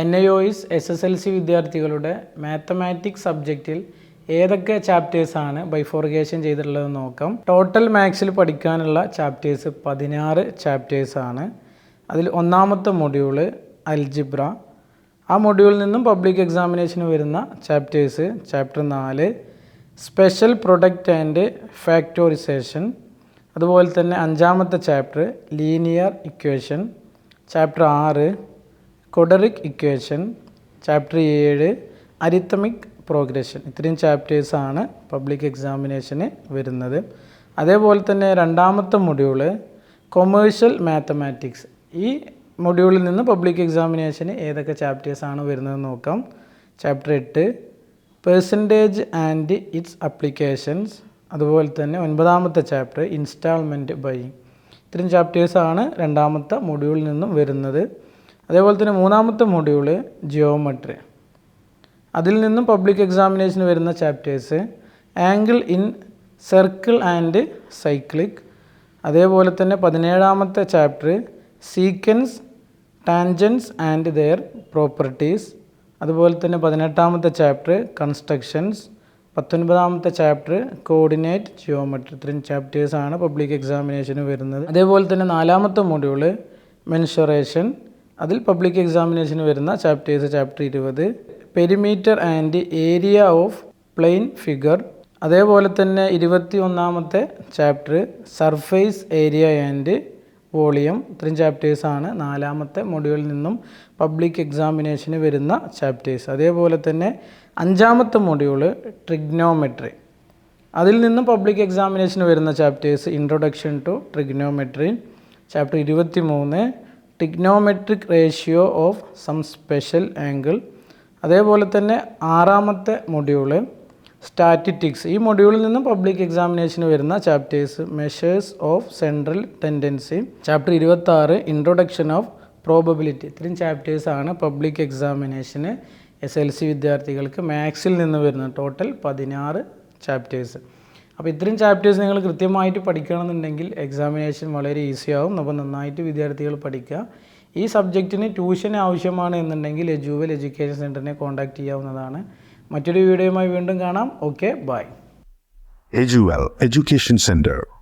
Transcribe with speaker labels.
Speaker 1: N I O S S S L C വിദ്യാർത്ഥികളുടെ mathematics സബ്ജക്റ്റിൽ ഏതൊക്കെ ചാപ്റ്റേഴ്സാണ് ബൈഫോർഗേഷൻ ചെയ്തിട്ടുള്ളതെന്ന് നോക്കാം. ടോട്ടൽ മാത്സിൽ പഠിക്കാനുള്ള ചാപ്റ്റേഴ്സ് പതിനാറ് ചാപ്റ്റേഴ്സാണ് അതിൽ ഒന്നാമത്തെ മൊഡ്യൂൾ അൽജിബ്ര ആ മൊഡ്യൂളിൽ നിന്നും പബ്ലിക് എക്സാമിനേഷന് വരുന്ന ചാപ്റ്റേഴ്സ് ചാപ്റ്റർ നാല്. സ്പെഷ്യൽ പ്രൊഡക്റ്റ് ആൻഡ് ഫാക്ടോറിസേഷൻ അതുപോലെ തന്നെ അഞ്ചാമത്തെ ചാപ്റ്റർ ലീനിയർ ഇക്വേഷൻ ചാപ്റ്റർ ആറ്. കൊഡറിക് ഇക്വേഷൻ ചാപ്റ്റർ ഏഴ് അരിത്തമിക് പ്രോഗ്രഷൻ ഇത്രയും ചാപ്റ്റേഴ്സാണ് പബ്ലിക് എക്സാമിനേഷന് വരുന്നത്. അതേപോലെ തന്നെ രണ്ടാമത്തെ മൊഡ്യൂൾ കൊമേഴ്ഷ്യൽ മാത്തമാറ്റിക്സ് ഈ മൊഡ്യൂളിൽ നിന്ന് പബ്ലിക് എക്സാമിനേഷന് ഏതൊക്കെ ചാപ്റ്റേഴ്സാണ് വരുന്നത് നോക്കാം. ചാപ്റ്റർ എട്ട് പേഴ്സന്റേജ് ആൻഡ് ഇറ്റ്സ് അപ്ലിക്കേഷൻസ് അതുപോലെ തന്നെ ഒൻപതാമത്തെ ചാപ്റ്റർ ഇൻസ്റ്റാൾമെന്റ് ബൈ ഇത്രയും ചാപ്റ്റേഴ്സാണ് രണ്ടാമത്തെ മൊഡ്യൂളിൽ നിന്നും വരുന്നത്. അതേപോലെ തന്നെ മൂന്നാമത്തെ മൊഡ്യൂൾ ജിയോമെട്രി അതിൽ നിന്നും പബ്ലിക് എക്സാമിനേഷന് വരുന്ന chapters angle in circle and cyclic അതേപോലെ തന്നെ പതിനേഴാമത്തെ chapter sequence tangents and their properties അതുപോലെ തന്നെ പതിനെട്ടാമത്തെ ചാപ്റ്റർ കൺസ്ട്രക്ഷൻസ് പത്തൊൻപതാമത്തെ ചാപ്റ്റർ കോർഡിനേറ്റ് ജിയോമെട്രി ഇത്രയും ചാപ്റ്റേഴ്സാണ് പബ്ലിക് എക്സാമിനേഷന് വരുന്നത്. അതേപോലെ തന്നെ നാലാമത്തെ മൊഡ്യൂൾ മെൻഷറേഷൻ അതിൽ പബ്ലിക് എക്സാമിനേഷന് വരുന്ന ചാപ്റ്റേഴ്സ് ചാപ്റ്റർ ഇരുപത്. Perimeter and area of plane figure അതേപോലെ തന്നെ ഇരുപത്തി ഒന്നാമത്തെ chapter surface area and volume. ഇത്രയും ചാപ്റ്റേഴ്സാണ് നാലാമത്തെ മൊഡ്യൂളിൽ നിന്നും പബ്ലിക് എക്സാമിനേഷന് വരുന്ന ചാപ്റ്റേഴ്സ് അതേപോലെ തന്നെ അഞ്ചാമത്തെ മൊഡ്യൂൾ ട്രിഗ്നോമെട്രി അതിൽ നിന്നും പബ്ലിക് എക്സാമിനേഷന് വരുന്ന chapters introduction to trigonometry chapter ഇരുപത്തി മൂന്ന് trigonometric ratio of some special angle അതേപോലെ തന്നെ ആറാമത്തെ മൊഡ്യൂൾ സ്റ്റാറ്റിറ്റിക്സ് ഈ മൊഡ്യൂളിൽ നിന്നും പബ്ലിക് എക്സാമിനേഷന് വരുന്ന chapters measures of central tendency chapter ഇരുപത്തി ആറ് ഇൻട്രൊഡക്ഷൻ ഓഫ് പ്രോബബിലിറ്റി ഇത്രയും ചാപ്റ്റേഴ്സാണ് പബ്ലിക് എക്സാമിനേഷന് എസ് എൽ സി വിദ്യാർത്ഥികൾക്ക് മാത്സിൽ നിന്ന് വരുന്ന ടോട്ടൽ പതിനാറ് ചാപ്റ്റേഴ്സ് അപ്പോൾ ഇത്രയും ചാപ്റ്റേഴ്സ് നിങ്ങൾ കൃത്യമായിട്ട് പഠിക്കണമെന്നുണ്ടെങ്കിൽ എക്സാമിനേഷൻ വളരെ ഈസി ആവും. അപ്പോൾ നന്നായിട്ട് വിദ്യാർത്ഥികൾ പഠിക്കുക. ഈ സബ്ജക്റ്റിന് ട്യൂഷൻ ആവശ്യമാണ് എന്നുണ്ടെങ്കിൽ ജൂവൽ എഡ്യൂക്കേഷൻ സെന്ററിനെ കോൺടാക്റ്റ് ചെയ്യാവുന്നതാണ്. മറ്റൊരു വീഡിയോയുമായി വീണ്ടും കാണാം. ഓക്കെ ബൈ
Speaker 2: എജുവൽ എഡ്യൂക്കേഷൻ Center.